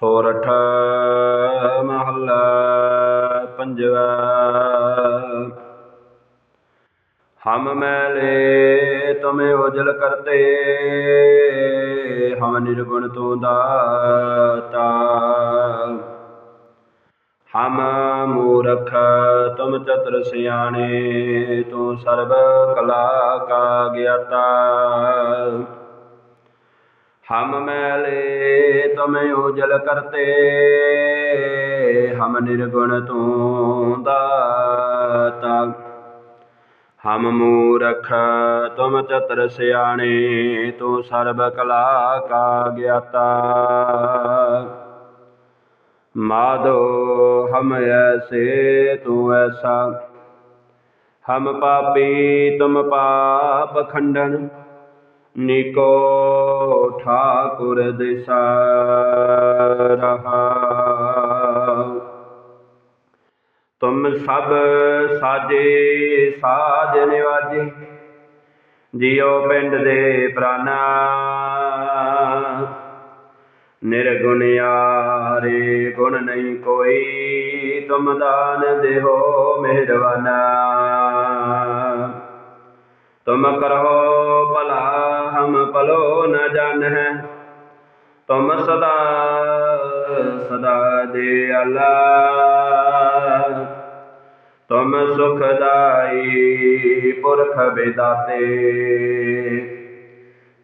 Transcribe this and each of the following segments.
ਸੋਰਠ ਮਹੱਲਾ ਪੰਜਵਾ। ਹਮ ਮੈਲੇ ਤੁਮੇ ਉਜਲ ਕਰਤੇ, ਹਮ ਨਿਰਗੁਣ ਤੂੰ ਦਾਤਾ। ਹਮ ਮੂਰਖ ਤੁਮ ਚਤੁਰ ਸਿਆਣੇ, ਤੂੰ ਸਰਬ ਕਲਾ ਕਾ ਗਿਆਤਾ। ਹਮ ਮੈਲੇ ਤੁਮੇ ਉਜਲ ਕਰਤੇ, ਹਮ ਨਿਰਗੁਣ ਤੂੰ ਦਾਤਾ। ਹਮ ਮੂਰਖ, ਤੁਮ ਚਤੁਰ ਸਿਆਣੇ, ਤੂੰ ਸਰਬ ਕਲਾ ਕਾ ਗਿਆਤਾ। ਮਾਧੋ, ਹਮ ਐਸੇ ਤੂੰ ਐਸਾ। ਹਮ ਪਾਪੀ, ਤੁਮ ਪਾਪ ਖੰਡਨ। ਨਿਕੋ ਠਾਕੁਰ ਦਿਸਾ ਰਹਾ ਤੁਮ ਸਭ ਸਾਜੇ ਸਾਜ ਨਿਵਾਜੇ ਜਿਉ ਪਿੰਡ ਦੇ ਪ੍ਰਾਨਾ ਨਿਰਗੁਣ ਯਾਰੇ ਗੁਣ ਨਹੀਂ ਕੋਈ ਤੁਮ ਦਾਨ ਦੇਹੋ ਮਿਹਰਬਾਨਾ ਤੁਮ ਕਰੋ ਭਲਾ ਹਮ ਭਲੋ ਨ ਜਾਣਹਿ ਤੁਮ ਸਦਾ ਸਦਾ ਦੇ ਅਲਾ ਤੁਮ ਸੁਖਦਾਈ ਪੁਰਖ ਬਿਦਾਤੇ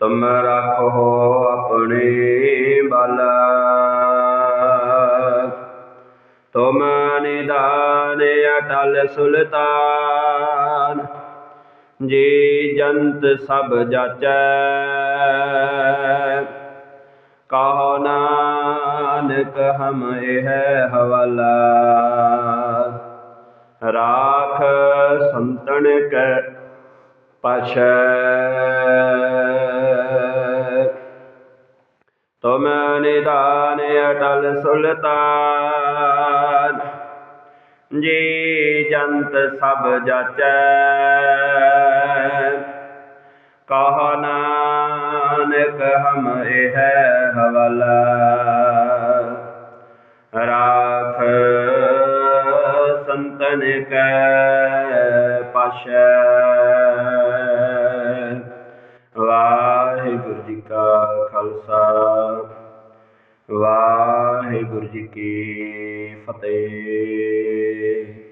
ਤੁਮ ਰੱਖੋ ਆਪਣੇ ਬਾਲਾ ਤੁਮ ਨਿਦਾਨ ਅਟਲ ਸੁਲਤਾਨ ਜੀ ਜੰਤ ਸਭ ਜਾਚੈ, ਕਹੋ ਨਾਨਕ ਹਮ ਇਹ ਹਵਾਲਾ। ਰਾਖ ਸੰਤਨ ਕੈ ਪਾਛੈ। ਤੁਮ ਨਿਦਾਨ ਅਟਲ ਸੁਲਤਾਨ ਜੀ ਜੰਤ ਸਭ ਜਾਚੈ। ਕਹ ਨਾਨਕ ਹਮ ਇਹ ਹਵਾਲਾ। ਰਾਖ ਸੰਤਨ ਕੈ ਪਾਸ਼ੈ। ਵਾਹਿਗੁਰੂ ਜੀ ਕਾ ਖਾਲਸਾ। ਵਾਹਿਗੁਰੂ ਜੀ ਕੀ ਫਤਿਹ।